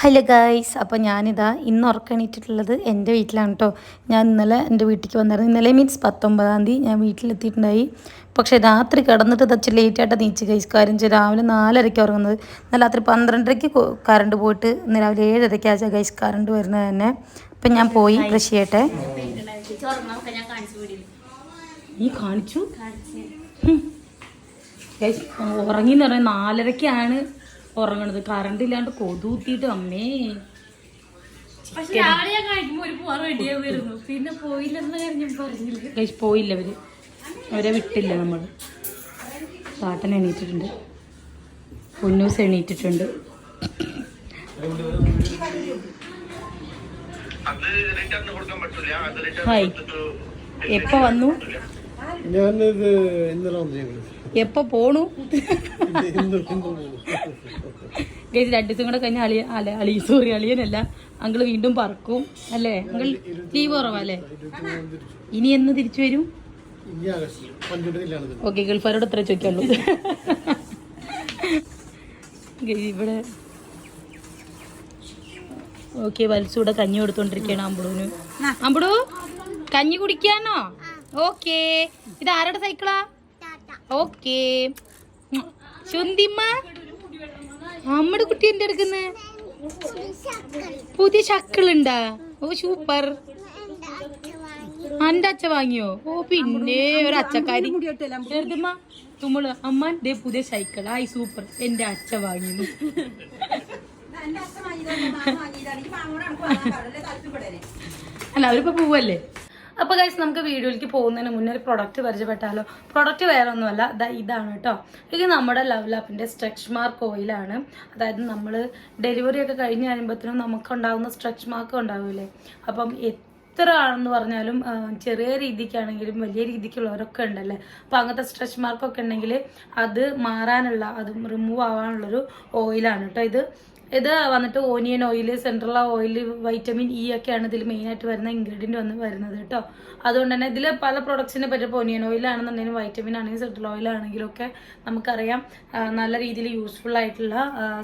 Hello guys അപ്പോൾ ഞാനിതാ ഇന്ന് ഉറക്കണിട്ടിട്ടുള്ളത് എന്റെ വീട്ടിലാണ് കേട്ടോ ഞാൻ ഇന്നലെ എന്റെ വീട്ടിലേക്ക് വന്നായിരുന്നു. ഇന്നലെ മീൻസ് പത്തൊമ്പതാം തീയതി ഞാൻ വീട്ടിലെത്തിയിട്ടുണ്ടായി. പക്ഷേ രാത്രി കിടന്നിട്ട് തച്ച് ലേറ്റായിട്ട് നീച്ച് ഗൈസ്. കാര്യം വെച്ചാൽ രാവിലെ നാലരയ്ക്ക് ഉറങ്ങുന്നത്. എന്നാൽ രാത്രി പന്ത്രണ്ടരയ്ക്ക് കറണ്ട് പോയിട്ട് ഇന്ന് രാവിലെ ഏഴരയ്ക്ക് ആ ഗൈസ് കറണ്ട് വരുന്നത് തന്നെ. അപ്പം ഞാൻ പോയി ബ്രഷ് ചെയ്യട്ടെ. കാണിച്ചു? ഉറങ്ങി എന്ന് പറയുന്നത് നാലരയ്ക്കാണ് ഉറങ്ങണത്. കറണ്ട് ഇല്ലാണ്ട് കൊതുത്തിയിട്ട് അമ്മേ. പക്ഷെ രാവിലെ ഞാൻ കഴിക്കുമ്പോ ഒരു പോവാൻ റെഡിയാ വരുന്നു. പിന്നെ പോയില്ലെന്ന് കാര്യം പറഞ്ഞില്ല. ഗൈസ് പോയില്ല അവർ അവരെ വിട്ടില്ല നമ്മൾ താട്ടൻ എണീറ്റിട്ടുണ്ട്. പൊന്നൂസ് എണീറ്റിട്ടുണ്ട്. ഹായ് എപ്പോ വന്നു? ഞാനിത് ഇന്നലെ വന്നു ഞങ്ങൾ. എപ്പോ പോണു? ഗൈസ് രണ്ടു ദിവസം കൂടെ കഴിഞ്ഞ അളിയ അല്ല അളി സോറി അളിയനല്ല. അങ്കിൾ വീണ്ടും പറക്കും അല്ലേ? അങ്കിൾ ലീവ് കുറവല്ലേ ഇനി എന്ന് തിരിച്ചു വരും? ഓക്കെ ഗൾഫാരോട് എത്ര ചോദിക്കുള്ളൂ. ഇവിടെ ഓക്കെ വത്സൂടെ കഞ്ഞി കൊടുത്തോണ്ടിരിക്കുകയാണ് അമ്പുടുവിന് അമ്പുടു കഞ്ഞി കുടിക്കാനോ? ഓക്കേ ഇത് ആരുടെ സൈക്കിളാ ഓക്കെ. ചുന്തിമ്മ നമ്മുടെ കുട്ടി എന്റെ എടുക്കുന്നേ? പുതിയ ശക്കളുണ്ടാ ഓ സൂപ്പർ. അന്റെ അച്ഛ വാങ്ങിയോ? ഓ പിന്നെ ഒരു അച്ഛക്കാരി ചെറുതമ്മ തുമ്മൾ അമ്മ ദേ പുതിയ സൈക്കിൾ ആയി സൂപ്പർ. എന്റെ അച്ഛ വാങ്ങി അല്ല അവരിപ്പോ പോവല്ലേ? അപ്പൊ ഗൈസ് നമുക്ക് വീഡിയോയിലേക്ക് പോകുന്നതിന് മുന്നേ ഒരു പ്രൊഡക്റ്റ് പരിചയപ്പെട്ടാലോ? പ്രൊഡക്റ്റ് വേറെ ഒന്നുമല്ല ഇതാണ് കേട്ടോ ഇത് നമ്മുടെ ലവ് ലാപ്പിന്റെ സ്ട്രെച്ച് മാർക്ക് ഓയിലാണ് അതായത് നമ്മൾ ഡെലിവറി ഒക്കെ കഴിഞ്ഞ് കഴിയുമ്പോഴത്തേനും നമുക്ക് ഉണ്ടാകുന്ന സ്ട്രെച്ച് മാർക്ക് ഉണ്ടാവില്ലേ? അപ്പം എത്ര ആണെന്ന് പറഞ്ഞാലും ചെറിയ രീതിക്കാണെങ്കിലും വലിയ രീതിക്കുള്ളവരൊക്കെ ഉണ്ടല്ലേ? അപ്പം അങ്ങനത്തെ സ്ട്രെച്ച് മാർക്കൊക്കെ ഉണ്ടെങ്കിൽ അത് മാറാനുള്ള അത് റിമൂവ് ആവാനുള്ളൊരു ഓയിലാണ് കേട്ടോ ഇത്. ഇത് വന്നിട്ട് onion oil central oil vitamin E ഒക്കെയാണ് ഇതിൽ മെയിനായിട്ട് വരുന്ന ഇൻഗ്രീഡിയന്റ് വന്ന് വരുന്നത് കേട്ടോ. അതുകൊണ്ട് തന്നെ ഇതിൽ പല പ്രൊഡക്ട്സിനെ പറ്റിയപ്പോൾ ഓനിയൻ ഓയിൽ ആണെന്നുണ്ടെങ്കിലും വൈറ്റമിൻ ആണെങ്കിലും സെൻട്രൽ ഓയിൽ ആണെങ്കിലും ഒക്കെ നമുക്കറിയാം. നല്ല രീതിയിൽ യൂസ്ഫുൾ ആയിട്ടുള്ള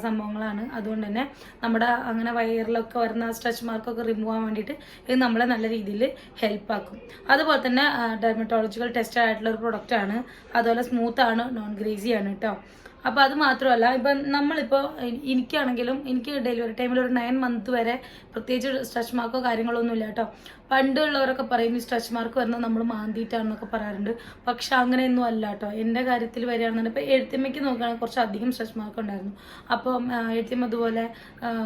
സംഭവങ്ങളാണ്. അതുകൊണ്ട് തന്നെ നമ്മുടെ അങ്ങനെ വയറിലൊക്കെ വരുന്ന സ്ട്രെച്ച് മാർക്കൊക്കെ റിമൂവ് ആവാൻ വേണ്ടിയിട്ട് ഇത് നമ്മളെ നല്ല രീതിയിൽ ഹെൽപ്പ് ആക്കും. അതുപോലെ തന്നെ ഡെർമറ്റോളജിക്കൽ ടെസ്റ്റ് ആയിട്ടുള്ള ഒരു പ്രൊഡക്റ്റാണ് അതുപോലെ സ്മൂത്താണ് നോൺ ഗ്രേസിയാണ് കേട്ടോ. അപ്പോൾ അത് മാത്രമല്ല ഇപ്പം നമ്മളിപ്പോ എനിക്കാണെങ്കിലും എനിക്ക് ഡെലിവറി ടൈമിൽ ഒരു നയൻ മന്ത് വരെ പ്രത്യേകിച്ച് സ്ട്രെച്ച് മാർക്കോ കാര്യങ്ങളോ ഒന്നുമില്ല കേട്ടോ. പണ്ടുള്ളവരൊക്കെ പറയും ഈ സ്ട്രെച്ച് മാർക്ക് വരുന്നത് നമ്മൾ മാന്തിയിട്ടാണെന്നൊക്കെ പറയാറുണ്ട്. പക്ഷെ അങ്ങനെയൊന്നും അല്ല കേട്ടോ. എന്റെ കാര്യത്തിൽ വരികയാണെന്നുണ്ടെങ്കിൽ ഇപ്പോൾ എഴുത്തിമ്മയ്ക്ക് നോക്കുകയാണെങ്കിൽ കുറച്ച് അധികം സ്ട്രെച്ച് മാർക്ക് ഉണ്ടായിരുന്നു. അപ്പം ആ, എഴുത്തിമ്മ അതുപോലെ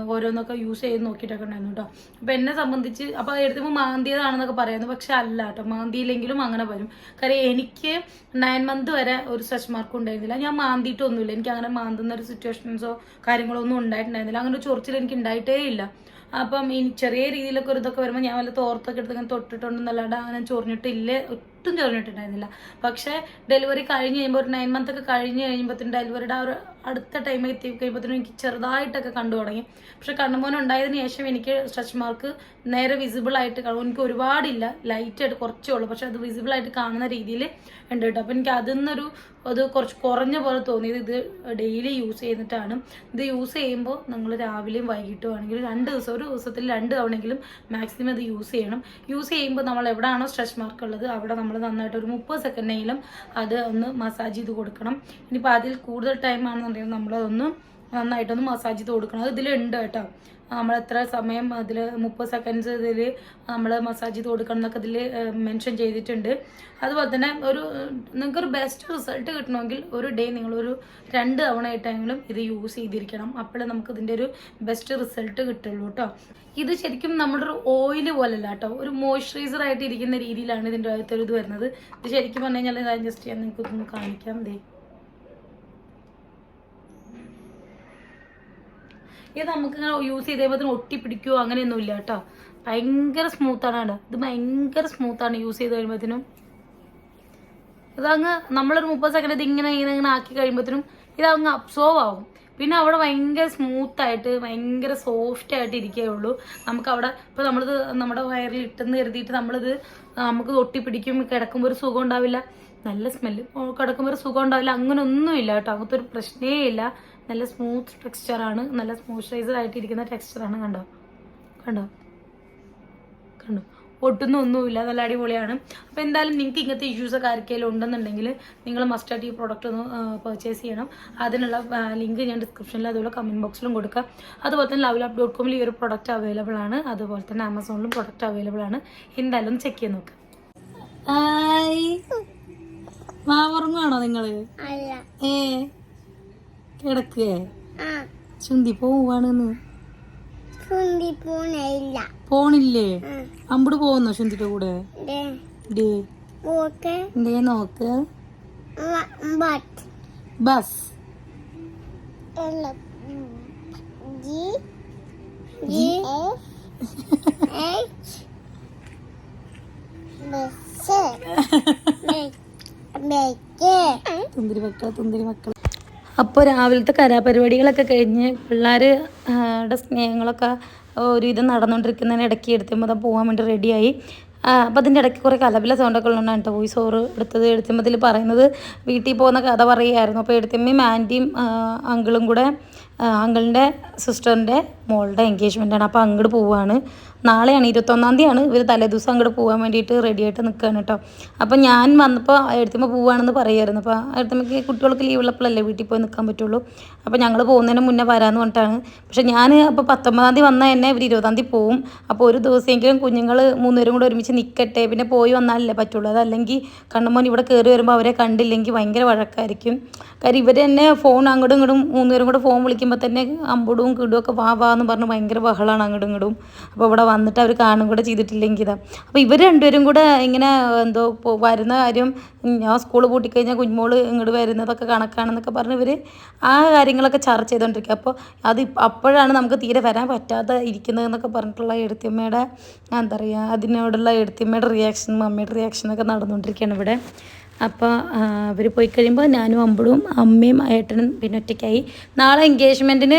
ഓരോന്നൊക്കെ യൂസ് ചെയ്ത് നോക്കിയിട്ടൊക്കെ ഉണ്ടായിരുന്നു കേട്ടോ. അപ്പോൾ എന്നെ സംബന്ധിച്ച് അപ്പോൾ എഴുത്തിമ്മ മാന്തിയതാണെന്നൊക്കെ പറയുന്നു. പക്ഷെ അല്ല കേട്ടോ. മാന്തിയില്ലെങ്കിലും അങ്ങനെ വരും. കാര്യം എനിക്ക് നയൻ മന്ത് വരെ ഒരു സ്ട്രെച്ച് മാർക്ക് ഉണ്ടായിരുന്നില്ല. ഞാൻ മാന്തിയിട്ടൊന്നുമില്ല. എനിക്ക് അങ്ങനെ മാന്തുന്ന ഒരു സിറ്റുവേഷൻസോ കാര്യങ്ങളോ ഒന്നും ഉണ്ടായിട്ടുണ്ടായിരുന്നില്ല. അങ്ങനെ ഒരു ചൊറിച്ചിൽ എനിക്ക് ഉണ്ടായിട്ടേ ഇല്ല. അപ്പം ഇനി ചെറിയ രീതിയിലൊക്കെ ഒരു ഇതൊക്കെ വരുമ്പോൾ ഞാൻ വല്ല തോർത്തൊക്കെ എടുത്ത് ഇങ്ങനെ തൊട്ടിട്ടുണ്ടെന്നല്ലാണ്ട് അങ്ങനെ ചൊറിഞ്ഞിട്ടില്ല? ഒട്ടും ചൊറിഞ്ഞിട്ടുണ്ടായിരുന്നില്ല. പക്ഷേ ഡെലിവറി കഴിഞ്ഞ് കഴിയുമ്പോൾ ഒരു നയൻ മന്ത് ഒക്കെ കഴിഞ്ഞ് കഴിയുമ്പോഴത്തേനും ഡെലിവറിയുടെ ആ ഒരു അടുത്ത ടൈം എത്തി കഴിയുമ്പോഴത്തേനും എനിക്ക് ചെറുതായിട്ടൊക്കെ കണ്ടു തുടങ്ങി. പക്ഷെ കണ്ണുമോൻ ഉണ്ടായതിന് ശേഷം എനിക്ക് സ്ട്രെച്ച് മാർക്ക് നേരെ വിസിബിൾ ആയിട്ട് കാണും. എനിക്ക് ഒരുപാടില്ല. ലൈറ്റായിട്ട് കുറച്ചേ ഉള്ളൂ. പക്ഷെ അത് വിസിബിൾ ആയിട്ട് കാണുന്ന രീതിയിൽ ഉണ്ട് കേട്ടോ. അപ്പം എനിക്ക് അതിൽ നിന്നൊരു അത് കുറച്ച് കുറഞ്ഞ പോലെ തോന്നിയത് ഇത് ഡെയിലി യൂസ് ചെയ്തിട്ടാണ്. ഇത് യൂസ് ചെയ്യുമ്പോൾ നിങ്ങൾ രാവിലെയും വൈകിട്ടും ആണെങ്കിലും രണ്ട് ദിവസം ഒരു ദിവസത്തിൽ രണ്ട് തവണെങ്കിലും മാക്സിമം ഇത് യൂസ് ചെയ്യണം. യൂസ് ചെയ്യുമ്പോൾ നമ്മൾ എവിടെയാണോ സ്ട്രെച്ച് മാർക്ക് ഉള്ളത് അവിടെ നമ്മൾ നന്നായിട്ട് ഒരു മുപ്പത് സെക്കൻഡെങ്കിലും അത് ഒന്ന് മസാജ് ചെയ്ത് കൊടുക്കണം. ഇനിയിപ്പോൾ അതിൽ കൂടുതൽ ടൈം ആണെന്നുണ്ടെങ്കിൽ നമ്മളതൊന്ന് നന്നായിട്ടൊന്ന് മസാജ് ചെയ്ത് കൊടുക്കണം. അത് ഇതിലുണ്ട് കേട്ടോ. നമ്മൾ എത്ര സമയം അതിൽ മുപ്പത് സെക്കൻഡ്സ് ഇതിൽ നമ്മൾ മസാജ് ചെയ്ത് കൊടുക്കണം എന്നൊക്കെ ഇതിൽ മെൻഷൻ ചെയ്തിട്ടുണ്ട്. അതുപോലെ തന്നെ ഒരു നിങ്ങൾക്കൊരു ബെസ്റ്റ് റിസൾട്ട് കിട്ടണമെങ്കിൽ ഒരു ഡേ നിങ്ങളൊരു രണ്ട് തവണ ആയിട്ടെങ്കിലും ഇത് യൂസ് ചെയ്തിരിക്കണം. അപ്പോഴേ നമുക്ക് ഇതിന്റെ ഒരു ബെസ്റ്റ് റിസൾട്ട് കിട്ടുള്ളൂ കേട്ടോ. ഇത് ശരിക്കും നമ്മുടെ ഒരു ഓയിൽ പോലല്ല കേട്ടോ. ഒരു മോയ്സ്ചറൈസർ ആയിട്ട് ഇരിക്കുന്ന രീതിയിലാണ് ഇതിന്റെ അകത്തൊരു ഇത് വരുന്നത്. ഇത് ശരിക്കും പറഞ്ഞു കഴിഞ്ഞാൽ ജസ്റ്റ് ഞാൻ നിങ്ങൾക്ക് കാണിക്കാം ദേ. ഇത് നമുക്ക് ഇങ്ങനെ യൂസ് ചെയ്ത് ഒട്ടി ഒട്ടിപ്പിടിക്കുകയോ അങ്ങനെയൊന്നും ഇല്ല കേട്ടോ. ഭയങ്കര സ്മൂത്താണ് കേട്ടോ. ഇത് ഭയങ്കര സ്മൂത്താണ് യൂസ് ചെയ്ത് കഴിയുമ്പോഴത്തേനും. ഇതങ്ങ് നമ്മളൊരു മുപ്പത് സെക്കൻഡ് ഇത് ഇങ്ങനെ ഇങ്ങനെ ഇങ്ങനെ ആക്കി കഴിയുമ്പോഴത്തേനും ഇതങ്ങ് അബ്സോർവ് ആവും. പിന്നെ അവിടെ ഭയങ്കര സ്മൂത്തായിട്ട് ഭയങ്കര സോഫ്റ്റ് ആയിട്ട് ഇരിക്കേ ഉള്ളൂ നമുക്ക് അവിടെ ഇപ്പോൾ നമ്മളിത് നമ്മുടെ വയറിൽ ഇട്ടെന്ന് കരുതിയിട്ട് നമ്മളിത് നമുക്ക് ഒട്ടിപ്പിടിക്കും കിടക്കുമ്പോൾ ഒരു സുഖം ഉണ്ടാവില്ല. നല്ല സ്മെല്ല് കിടക്കുമ്പോൾ ഒരു സുഖം ഉണ്ടാവില്ല. അങ്ങനെ ഒന്നുമില്ല കേട്ടോ. അങ്ങനത്തെ ഒരു പ്രശ്നേ ഇല്ല. നല്ല സ്മൂത്ത് ടെക്സ്ചറാണ് നല്ല മോയ്സ്ചറൈസർ ആയിട്ടിരിക്കുന്ന ടെക്സ്ചറാണ് കണ്ടോ? കണ്ടോ? കണ്ടോ? ഒട്ടുന്ന ഒന്നുമില്ല. നല്ല അടിപൊളിയാണ്. അപ്പോൾ എന്തായാലും നിങ്ങൾക്ക് ഇങ്ങനത്തെ ഇഷ്യൂസ് ഒക്കെ ആർക്കെങ്കിലും ഉണ്ടെന്നുണ്ടെങ്കിൽ നിങ്ങൾ മസ്റ്റായിട്ട് ഈ പ്രോഡക്റ്റ് ഒന്ന് പർച്ചേസ് ചെയ്യണം. അതിനുള്ള ലിങ്ക് ഞാൻ ഡിസ്ക്രിപ്ഷനിൽ അതുപോലെ കമന്റ് ബോക്സിലും കൊടുക്കാം. അതുപോലെ തന്നെ ലവ് ലാപ്പ് ഡോട്ട് കോമിൽ ഈ ഒരു പ്രോഡക്റ്റ് അവൈലബിൾ ആണ്. അതുപോലെ തന്നെ ആമസോണിലും പ്രോഡക്റ്റ് അവൈലബിൾ ആണ്. എന്തായാലും ചെക്ക് ചെയ്ത് നോക്കാം. മാവറങ്ങാണോ നിങ്ങൾ ഏ? കിടക്കേ. ചുന്തി പോവാണെന്ന്. പോണില്ലേ. അമ്പട് പോകുന്നോ ചുന്തിന്റെ കൂടെ? നോക്ക്. ബസ്. തുന്തിരി മക്കളെ തുന്തിരി മക്കളെ അപ്പോൾ രാവിലത്തെ കലാപരിപാടികളൊക്കെ കഴിഞ്ഞ് പിള്ളേരുടെ സ്നേഹങ്ങളൊക്കെ ഒരു ഇത് നടന്നുകൊണ്ടിരിക്കുന്നതിന് ഇടയ്ക്ക് എടുത്തുമ്പോൾ പോകാൻ വേണ്ടി റെഡിയായി. അപ്പോൾ അതിന്റെ ഇടയ്ക്ക് കുറേ കലപില സൗണ്ടൊക്കെ ഉള്ളതുകൊണ്ടാണ് കേട്ടോ വോയിസ് ഓവർ എടുത്തത്. എടുത്തുമ്പത്തിൽ പറയുന്നത് വീട്ടിൽ പോകുന്ന കഥ പറയുമായിരുന്നു അപ്പോൾ എടുത്തുമ്മയും ആന്റിയും അങ്കിളും കൂടെ അങ്കിളിന്റെ സിസ്റ്ററിന്റെ മോളുടെ എൻഗേജ്മെന്റാണ് അപ്പോൾ അങ്ങോട്ട് പോവുകയാണ് നാളെയാണ് ഇരുപത്തൊന്നാം തീയതിയാണ്. ഇവർ തലേദിവസം അങ്ങോട്ട് പോകാൻ വേണ്ടിയിട്ട് റെഡി ആയിട്ട് നിൽക്കുകയാണ് കേട്ടോ അപ്പോൾ ഞാൻ വന്നപ്പോൾ എടുത്തുമ്പോൾ പോവുകയാണെന്ന് പറയുമായിരുന്നു അപ്പോൾ എടുത്തുമ്പോൾ കുട്ടികൾക്ക് ലീവ് ഉള്ളപ്പോഴല്ലേ വീട്ടിൽ പോയി നിൽക്കാൻ പറ്റുള്ളൂ. അപ്പോൾ ഞങ്ങൾ പോകുന്നതിന് മുന്നേ വരാമെന്ന് പറഞ്ഞിട്ടാണ്. പക്ഷേ ഞാൻ അപ്പോൾ പത്തൊമ്പതാം തീയതി വന്നാൽ തന്നെ ഇവർ ഇരുപതാം തീയതി പോവും. അപ്പോൾ ഒരു ദിവസമെങ്കിലും കുഞ്ഞുങ്ങൾ മൂന്നുപേരും കൂടെ ഒരുമിച്ച് നിൽക്കട്ടെ പിന്നെ പോയി വന്നാലല്ലേ പറ്റുള്ളൂ. അതല്ലെങ്കിൽ കണ്ണുമോൻ ഇവിടെ കയറി വരുമ്പോൾ അവരെ കണ്ടില്ലെങ്കിൽ ഭയങ്കര വഴക്കായിരിക്കും. കാര്യം ഇവർ തന്നെ ഫോൺ അങ്ങോട്ടും ഇങ്ങോട്ടും മൂന്നുപേരും കൂടെ ഫോൺ വിളിക്കുമ്പോൾ തന്നെ അമ്പടും കിടും ഒക്കെ വാ വാ എന്ന് പറഞ്ഞ് ഭയങ്കര ബഹളമാണ് അങ്ങോട്ടും ഇങ്ങോട്ടും. അപ്പോൾ ഇവിടെ വന്നിട്ട് അവർ കാണും കൂടെ ചെയ്തിട്ടില്ലെങ്കിൽ ഇതാ. അപ്പോൾ ഇവർ രണ്ടുപേരും കൂടെ ഇങ്ങനെ എന്തോ വരുന്ന കാര്യം ഞാൻ സ്കൂൾ പൂട്ടിക്കഴിഞ്ഞാൽ കുഞ്ഞുമോൾ ഇങ്ങോട്ട് വരുന്നതൊക്കെ കണക്കാണെന്നൊക്കെ പറഞ്ഞ് ഇവർ ആ കാര്യങ്ങളൊക്കെ ചർച്ച ചെയ്തുകൊണ്ടിരിക്കുക അപ്പോൾ അത് അപ്പോഴാണ് നമുക്ക് തീരെ വരാൻ പറ്റാതെ ഇരിക്കുന്നതെന്നൊക്കെ പറഞ്ഞിട്ടുള്ള എഴുത്തിയമ്മയുടെ എന്താ പറയുക അതിനോടുള്ള എഴുത്തിയമ്മയുടെ റിയാക്ഷനും അമ്മയുടെ റിയാക്ഷനൊക്കെ നടന്നുകൊണ്ടിരിക്കുകയാണ് ഇവിടെ. അപ്പോൾ അവർ പോയി കഴിയുമ്പോൾ ഞാനും അമ്പളും അമ്മയും ഏട്ടനും പിന്നെ ഒറ്റയ്ക്കായി. നാളെ എൻഗേജ്മെന്റിന്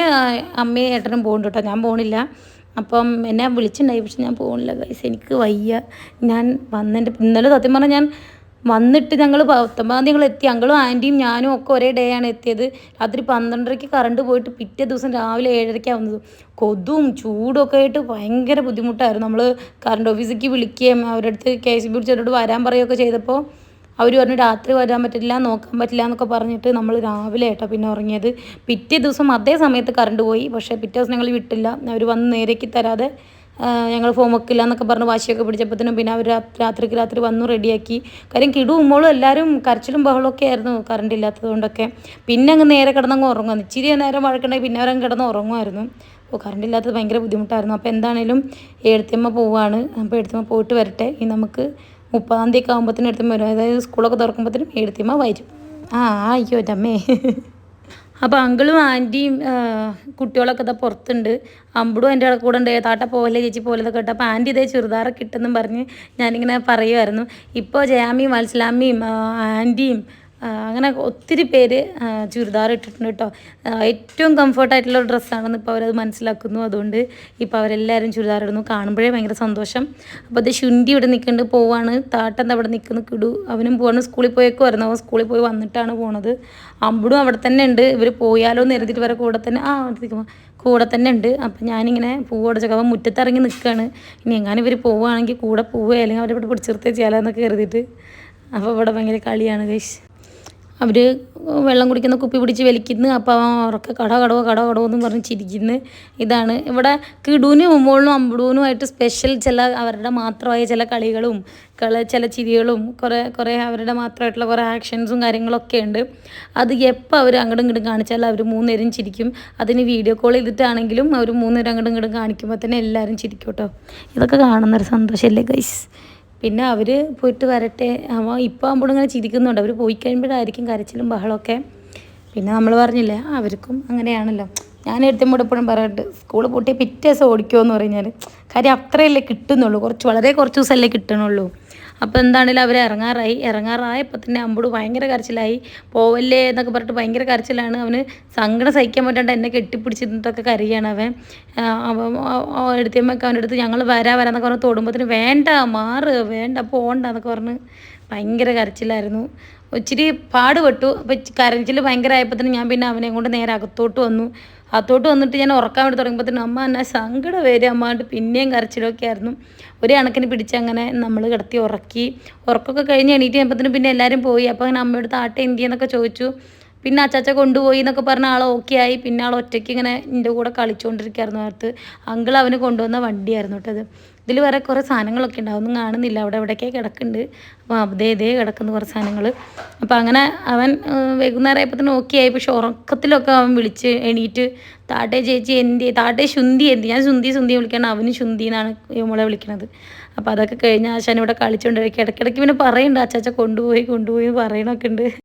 അമ്മയും ഏട്ടനും പോകുന്നുണ്ട് കേട്ടോ. ഞാൻ പോകണില്ല അപ്പം എന്നെ വിളിച്ചിട്ടുണ്ടായി പക്ഷെ ഞാൻ പോകുന്നില്ല ഗൈസ് എനിക്ക് വയ്യ. ഞാൻ വന്നിട്ട് ഇന്നലെ സത്യം പറഞ്ഞാൽ ഞാൻ വന്നിട്ട് ഞങ്ങൾ പത്തൊമ്പതാം തീയതി എത്തി. ഞങ്ങളും ആന്റിയും ഞാനും ഒക്കെ ഒരേ ഡേ ആണ് എത്തിയത്. രാത്രി പന്ത്രണ്ടരയ്ക്ക് കറണ്ട് പോയിട്ട് പിറ്റേ ദിവസം രാവിലെ ഏഴരയ്ക്കാണ് വന്നത് കൊതും ചൂടും ഒക്കെ ആയിട്ട് ഭയങ്കര ബുദ്ധിമുട്ടായിരുന്നു. നമ്മൾ കറണ്ട് ഓഫീസിലേക്ക് വിളിക്കുകയും അവരുടെ അടുത്ത് കെ സി ബി വിളിച്ചവരോട് വരാൻ പറയുകയൊക്കെ ചെയ്തപ്പോൾ അവർ പറഞ്ഞു രാത്രി വരാൻ പറ്റില്ല നോക്കാൻ പറ്റില്ല എന്നൊക്കെ പറഞ്ഞിട്ട് നമ്മൾ രാവിലെ കേട്ടോ പിന്നെ ഉറങ്ങിയത്. പിറ്റേ ദിവസം അതേ സമയത്ത് കറണ്ട് പോയി. പക്ഷേ പിറ്റേ ദിവസം ഞങ്ങൾ വിട്ടില്ല. അവർ വന്ന് നേരേക്ക് തരാതെ ഞങ്ങൾ ഫോം വെക്കില്ല എന്നൊക്കെ പറഞ്ഞ് വാശിയൊക്കെ പിടിച്ചപ്പോഴത്തേനും പിന്നെ അവർ രാത്രിക്ക് രാത്രി വന്നു റെഡിയാക്കി കാര്യം കിടുവുമ്പോഴും എല്ലാവരും കരച്ചിലും ബഹളമൊക്കെ ആയിരുന്നു കറണ്ട് ഇല്ലാത്തത് കൊണ്ടൊക്കെ. പിന്നെ അങ്ങ് നേരെ കിടന്നങ്ങ് ഉറങ്ങും ഇച്ചിരി നേരം വഴക്കുണ്ടെങ്കിൽ പിന്നെ അവരങ്ങ് കിടന്ന് ഉറങ്ങുമായിരുന്നു അപ്പോൾ കറണ്ട് ഇല്ലാത്തത് ഭയങ്കര ബുദ്ധിമുട്ടായിരുന്നു. അപ്പോൾ എന്താണേലും എഴുത്തിയമ്മ പോവാണ്. അപ്പോൾ എഴുത്തിയമ്മ പോയിട്ട് വരട്ടെ. ഇനി നമുക്ക് മുപ്പതാം തീയതി ഒക്കെ ആകുമ്പോഴത്തേനും എടുത്തുമ്പോൾ വരും. അതായത് സ്കൂളൊക്കെ തുറക്കുമ്പോഴത്തേനും എഴുത്തിയമ്മ വരും. ആ അയ്യോ അമ്മേ. അപ്പോൾ അങ്കിളും ആന്റിയും കുട്ടികളൊക്കെ ഇതാ പുറത്തുണ്ട്. അമ്പടും എന്റെ കൂടെ ഉണ്ട്. താട്ട പോലെ ചേച്ചി? പോലെ ഇതൊക്കെ ഇട്ട് അപ്പോൾ ആന്റി ഇതേ ചുരിദാറൊക്കെ ഇട്ടെന്നും പറഞ്ഞ് ഞാനിങ്ങനെ പറയുമായിരുന്നു ഇപ്പോൾ ജയാമിയും വത്സലാമിയും ആന്റിയും അങ്ങനെ ഒത്തിരി പേര് ചുരിദാർ ഇട്ടിട്ടുണ്ട് കേട്ടോ. ഏറ്റവും കംഫർട്ടായിട്ടുള്ള ഡ്രസ്സാണെന്ന് ഇപ്പോൾ അവരത് മനസ്സിലാക്കുന്നു. അതുകൊണ്ട് ഇപ്പോൾ അവരെല്ലാവരും ചുരിദാർ ഇടുന്നു. കാണുമ്പോഴേ ഭയങ്കര സന്തോഷം. അപ്പോൾ അത് ശുണ്ടി ഇവിടെ നിൽക്കുന്നുണ്ട്. പോവാണ്. താട്ടെന്താ അവിടെ നിൽക്കുന്നു. കിടു അവനും പോവാണ്. സ്കൂളിൽ വരുന്നു അവൻ സ്കൂളിൽ പോയി വന്നിട്ടാണ് പോണത്. അമ്പടും അവിടെ തന്നെ ഉണ്ട്. ഇവർ പോയാലോ എന്ന് എഴുതിയിട്ട് വരെ കൂടെ തന്നെ ആ നിൽക്കുമ്പോൾ കൂടെ തന്നെ ഉണ്ട്. അപ്പം ഞാനിങ്ങനെ പൂവോടെ അവൻ മുറ്റത്തിറങ്ങി നിൽക്കുകയാണ്. ഇനി എങ്ങാനും ഇവർ പോവുകയാണെങ്കിൽ കൂടെ പോവുക അല്ലെങ്കിൽ അവരെ ഇവിടെ പിടിച്ചിർത്തേ ചെയ്യാലെന്നൊക്കെ കരുതിയിട്ട്. അപ്പോൾ ഇവിടെ ഭയങ്കര കളിയാണ് കൈസ് അവർ വെള്ളം കുടിക്കുന്ന കുപ്പി പിടിച്ച് വലിക്കുന്നു. അപ്പോൾ ഉറക്കെ കട കടവോ കട കടവോ എന്ന് പറഞ്ഞ് ചിരിക്കുന്നു. ഇതാണ്. ഇവിടെ കിടൂനും ഉമ്മോളിനും അമ്പടൂനുമായിട്ട് സ്പെഷ്യൽ ചില അവരുടെ മാത്രമായ ചില കളികളും കള ചില ചിരികളും കുറേ കുറേ അവരുടെ മാത്രമായിട്ടുള്ള കുറേ ആക്ഷൻസും കാര്യങ്ങളൊക്കെ ഉണ്ട്. അത് എപ്പോൾ അവർ അങ്ങോട്ടും ഇങ്ങോട്ടും കാണിച്ചാൽ അവർ മൂന്നുപേരും ചിരിക്കും. അതിന് വീഡിയോ കോൾ ചെയ്തിട്ടാണെങ്കിലും അവർ മൂന്നുപേരും അങ്ങോട്ടും ഇങ്ങോട്ടും കാണിക്കുമ്പോൾ തന്നെ എല്ലാവരും ചിരിക്കും കേട്ടോ. ഇതൊക്കെ കാണുന്നൊരു സന്തോഷമല്ലേ ഗൈസ് പിന്നെ അവർ പോയിട്ട് വരട്ടെ. അവ ഇപ്പോൾ ആകുമ്പോൾ ഇങ്ങനെ ചിരിക്കുന്നുണ്ട്. അവർ പോയി കഴിയുമ്പോഴായിരിക്കും കരച്ചിലും ബഹളമൊക്കെ. പിന്നെ നമ്മൾ പറഞ്ഞില്ലേ അവർക്കും അങ്ങനെയാണല്ലോ. ഞാൻ എടുത്തുമ്പോൾ എപ്പോഴും പറയാറുണ്ട് സ്കൂൾ പൂട്ടിയ പിറ്റേ ദിവസം ഓടിക്കുമോ എന്ന് പറഞ്ഞാൽ കാര്യം അത്രയല്ലേ കിട്ടുന്നുള്ളൂ. കുറച്ച് വളരെ കുറച്ച് ദിവസമല്ലേ കിട്ടണുള്ളൂ. അപ്പോൾ എന്താണെങ്കിലും അവർ ഇറങ്ങാറായി. ഇറങ്ങാറായപ്പോൾ തന്നെ അമ്പോട് ഭയങ്കര കരച്ചിലായി. പോവല്ലേ എന്നൊക്കെ പറഞ്ഞിട്ട് ഭയങ്കര കരച്ചിലാണ്. അവന് സങ്കടം സഹിക്കാൻ പറ്റാണ്ട് എന്നെ കെട്ടിപ്പിടിച്ചിട്ടൊക്കെ കരയാണ് അവൻ. എടുത്തിയമ്മൊക്കെ അവന്റെ അടുത്ത് ഞങ്ങൾ വരാ വരാന്നൊക്കെ പറഞ്ഞ് തൊടുമ്പത്തിന് വേണ്ട മാറ് വേണ്ട പോണ്ട എന്നൊക്കെ പറഞ്ഞ് ഭയങ്കര കരച്ചിലായിരുന്നു. ഒത്തിരി പാടുപെട്ടു. അപ്പോൾ കരച്ചിൽ ഭയങ്കര തന്നെ ഞാൻ പിന്നെ അവനെ കൊണ്ട് നേരെ അകത്തോട്ട് വന്നു. അകത്തോട്ട് വന്നിട്ട് ഞാൻ ഉറക്കാൻ വേണ്ടി തുടങ്ങിയപ്പോഴത്തേനും അമ്മ എന്നെ സങ്കടം വരും അമ്മാണ്ട് പിന്നെയും കരച്ചിലൊക്കെ ആയിരുന്നു. ഒരു കണക്കിന് പിടിച്ച് അങ്ങനെ നമ്മൾ കിടത്തി ഉറക്കി. ഉറക്കമൊക്കെ കഴിഞ്ഞ് എണീറ്റ് കഴിയുമ്പോഴത്തേനും പിന്നെ എല്ലാവരും പോയി. അപ്പോൾ അങ്ങനെ അമ്മയോട് താട്ടെ എന്തിയെന്നൊക്കെ ചോദിച്ചു. പിന്നെ അച്ചാച്ച കൊണ്ടുപോയി എന്നൊക്കെ പറഞ്ഞ ആൾ ഓക്കെ ആയി. പിന്നെ ആൾ ഒറ്റയ്ക്ക് ഇങ്ങനെ എന്റെ കൂടെ കളിച്ചുകൊണ്ടിരിക്കുകയായിരുന്നു അടുത്ത് അങ്കിൾ അവന് കൊണ്ടുവന്ന വണ്ടിയായിരുന്നു കേട്ടത് ഇതിൽ വേറെ കുറേ സാധനങ്ങളൊക്കെ ഉണ്ടാവും. ഒന്നും കാണുന്നില്ല. അവിടെ എവിടെയൊക്കെ കിടക്കുന്നുണ്ട്. അപ്പോൾ അതേ ഇതേ കിടക്കുന്ന കുറേ സാധനങ്ങൾ. അപ്പോൾ അങ്ങനെ അവൻ വൈകുന്നേരം ആയപ്പോൾ ഓക്കെ പക്ഷെ ഉറക്കത്തിലൊക്കെ അവൻ വിളിച്ച് എണീറ്റ് താട്ടെ ചേച്ചി എന്തി താട്ടെ ശുന്തി എന്തി ഞാൻ ശുന്തി ശുന്തി വിളിക്കണം. അവന് ശുന്തി എന്നാണ് മോളെ വിളിക്കണത്. അപ്പോൾ അതൊക്കെ കഴിഞ്ഞ് ആശാൻ ഇവിടെ കളിച്ചുകൊണ്ടിരിക്കുക ഇടയ്ക്കിടയ്ക്ക് പിന്നെ പറയുന്നുണ്ട് അച്ചാച്ച കൊണ്ടുപോയി കൊണ്ടുപോയി എന്ന് പറയണൊക്കെ ഉണ്ട്.